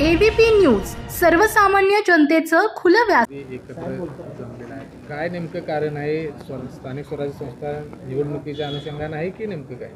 ABP news सर्वसामान्य जनतेचं खुलं व्यास ते एकत्र जमलेलं आहे. काय नेमकं कारण आहे? स्व- स्थानिक स्वराज्य संस्था निवडणुकीच्या अनुषंगानं आहे की नेमकं काय?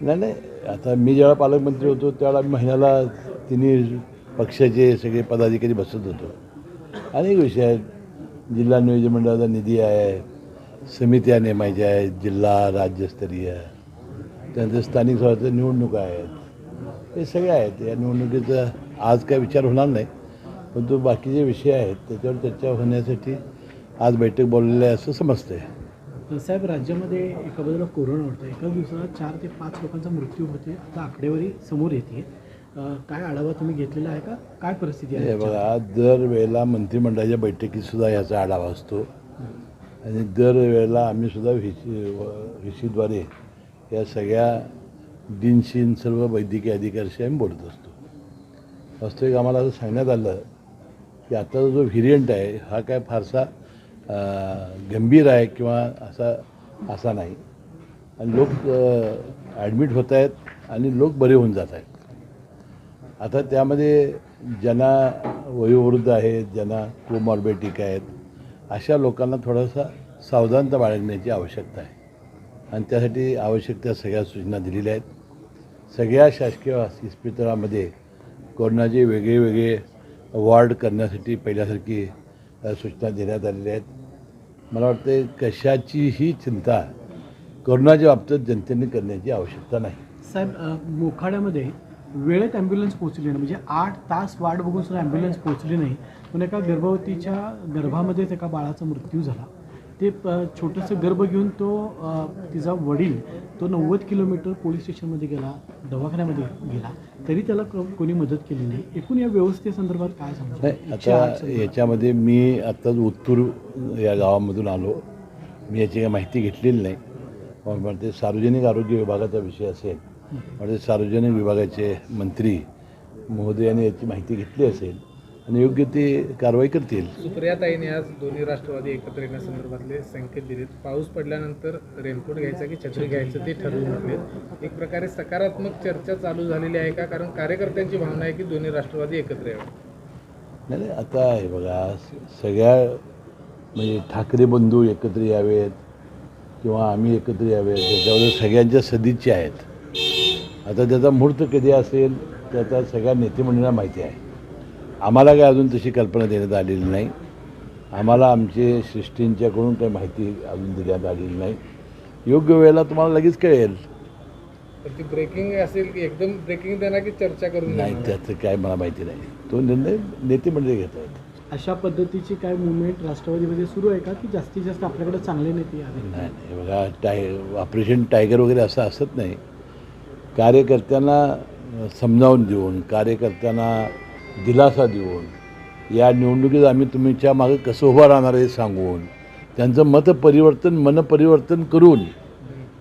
नाही नाही. आता मी जेव्हा पालकमंत्री होतो त्यावेळेला महिन्याला तिन्ही पक्षाचे सगळे पदाधिकारी बसत होतो. अनेक विषय आहेत. जिल्हा नियोजन मंडळाचा निधी आहे. समित्या नेमायच्या आहेत. जिल्हा राज्यस्तरीय. त्यानंतर स्थानिक स्वराज्य निवडणुका आहेत. हे सगळे आहेत या निवडणुकीचा आज काय विचार होणार नाही परंतु बाकीचे विषय आहेत त्याच्यावर चर्चा होण्यासाठी आज बैठक बोललेली आहे असं समजतंय साहेब राज्यामध्ये एका बाजूला कोरोना होतं एका दिवसात चार ते पाच लोकांचा मृत्यू होते आता आकडेवारी समोर येते काय आढावा तुम्ही घेतलेला आहे का काय परिस्थिती आहे हे बघा दरवेळेला मंत्रिमंडळाच्या बैठकीत सुद्धा याचा आढावा असतो आणि दरवेळेला आम्ही सुद्धा व्हिसी व्हिसीद्वारे या सगळ्या दिनशीन सर्व वैद्यकीय अधिकाऱ्याशी आम्ही बोलत असतो. वास्तविक आम्हाला असं सांगण्यात आलं की आत्ताचा जो व्हेरियंट आहे हा काय फारसा गंभीर आहे किंवा असा असा नाही. आणि लोक ॲडमिट होत आहेत आणि लोक बरे होऊन जात आहेत. आता त्यामध्ये ज्यांना वयोवृद्ध आहेत ज्यांना कोमॉर्बेटिक आहेत अशा लोकांना थोडासा सावधानता बाळगण्याची आवश्यकता आहे. आणि त्यासाठी आवश्यक त्या सगळ्या सूचना दिलेल्या आहेत. सगळ्या शासकीय इस्पितळामध्ये कोरोनाचे वेगळे वेगळे वॉर्ड करण्यासाठी पहिल्यासारखी सूचना देण्यात आलेल्या आहेत. मला वाटते कशाचीही चिंता कोरोनाच्या बाबतीत जनतेने करण्याची आवश्यकता नाही. साहेब मोखाड्यामध्ये वेळेत ॲम्ब्युलन्स पोहोचली नाही. म्हणजे आठ तास वाट बघून सुद्धा ॲम्ब्युलन्स पोहोचली नाही. पण एका गर्भवतीच्या गर्भामध्येच एका बाळाचा मृत्यू झाला. ते अ, छोटंसं गर्भ घेऊन तो अ, तिचा वडील तो नव्वद किलोमीटर पोलीस स्टेशनमध्ये गेला दवाखान्यामध्ये गेला तरी त्याला क- कोणी मदत केली नाही. एकूण या व्यवस्थेसंदर्भात काय सांगू? नाही आता याच्यामध्ये मी आत्ताच उत्तूर या गावामधून आलो. मी याची काही माहिती घेतलेली नाही. पण ते सार्वजनिक आरोग्य विभागाचा विषय असेल म्हणजे सार्वजनिक विभागाचे मंत्री महोदयाने याची माहिती घेतली असेल आणि योग्य ती कारवाई करतील. सुप्रियाताईने आज दोन्ही राष्ट्रवादी एकत्र येण्यासंदर्भातले संकेत दिलेत. पाऊस पडल्यानंतर रेनकोट घ्यायचा की छत्री घ्यायचं ते ठरवून घेतलेत. एक प्रकारे सकारात्मक चर्चा चालू झालेली आहे का? कारण कार्यकर्त्यांची भावना आहे की दोन्ही राष्ट्रवादी एकत्र यावे. नाही नाही आता हे बघा सगळ्या म्हणजे ठाकरे बंधू एकत्र यावेत किंवा आम्ही एकत्र यावेत त्याच्यावर सगळ्यांच्या सदिच्छा आहेत. आता त्याचा मुहूर्त कधी असेल त्याचा सगळ्या नेतेमंडळांना माहिती आहे. आम्हाला काय अजून तशी कल्पना देण्यात आलेली नाही. आम्हाला आमचे सृष्टींच्याकडून काही माहिती अजून देण्यात आलेली नाही. योग्य वेळेला तुम्हाला लगेच कळेल. तर ती ब्रेकिंग असेल की एकदम ब्रेकिंग देणार की चर्चा करून नाही? त्याचं काय मला माहिती नाही. तो निर्णय नेतेमंडळी घेत आहेत. अशा पद्धतीची काय मुवमेंट राष्ट्रवादीमध्ये सुरू आहे का? की जास्तीत जास्त आपल्याकडे चांगले नेते नाही नाही. बघा टाय ऑपरेशन टायगर वगैरे असं असत नाही. कार्यकर्त्यांना समजावून देऊन कार्यकर्त्यांना दिलासा देऊन या निवडणुकीत आम्ही तुमच्या मागे कसं उभं राहणार हे सांगून त्यांचं मत परिवर्तन मन परिवर्तन करून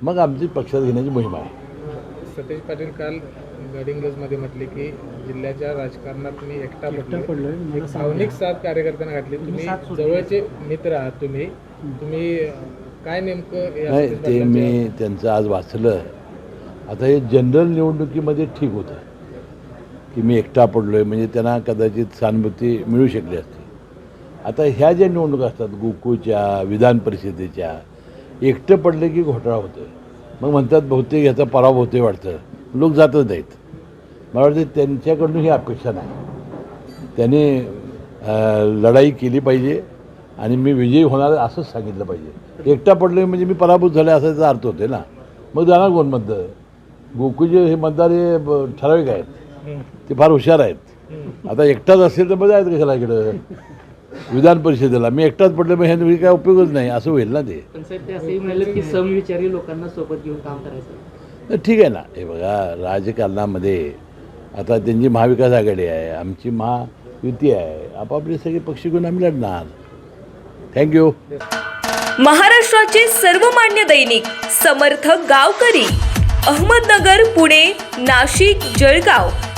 मग आमची पक्षात घेण्याची मोहीम आहे. सतेज पाटील काल गडिंग्लजमध्ये म्हटले की जिल्ह्याच्या राजकारणात मी एकटा पडलो पडलोय. मला साथ भावनिक साथ कार्यकर्त्यांना घातली. तुम्ही. जवळचे मित्र आहात तुम्ही. तुम्ही काय नेमकं नाही ते मी त्यांचं आज वाचलं. आता हे जनरल निवडणुकीमध्ये ठीक होतं. की मी एकटा पडलो आहे म्हणजे त्यांना कदाचित सहानुभूती मिळू शकली असती. आता ह्या ज्या निवडणुका असतात गोकुळच्या विधान परिषदेच्या एकटं पडलं की घोटाळा होतो मग म्हणतात बहुतेक ह्याचा पराभव होतोय वाटतं. लोक जातच नाहीत. मला वाटतं त्यांच्याकडून ही अपेक्षा नाही. त्यांनी लढाई केली पाहिजे आणि मी विजयी होणार असंच सांगितलं पाहिजे. एकटा पडलो म्हणजे मी पराभूत झाले असा त्याचा अर्थ होते ना. मग जाणार कोण मतदार? गोकुळचे हे मतदार हे ब- ठराविक आहेत. ते फार हुशार आहेत. आता एकटाच असेल तर मग जायचं कशाला इकडं? विधान परिषदेला. मी एकटाच पडलो मग ह्याने काय उपयोगच नाही. असं होईल ना ते. पण साहेब ते असंही म्हणाले की समविचारी लोकांना सोबत घेऊन काम करायचं. तर ठीक आहे ना. हे बघा राजकारणामध्ये आता त्यांची महाविकास आघाडी आहे आमची महायुती आहे. आपापले सगळे पक्ष घेऊन आम्ही लढणार. थँक्यू महाराष्ट्राचे सर्वमान्य दैनिक समर्थ गावकरी अहमदनगर पुणे नाशिक जळगाव.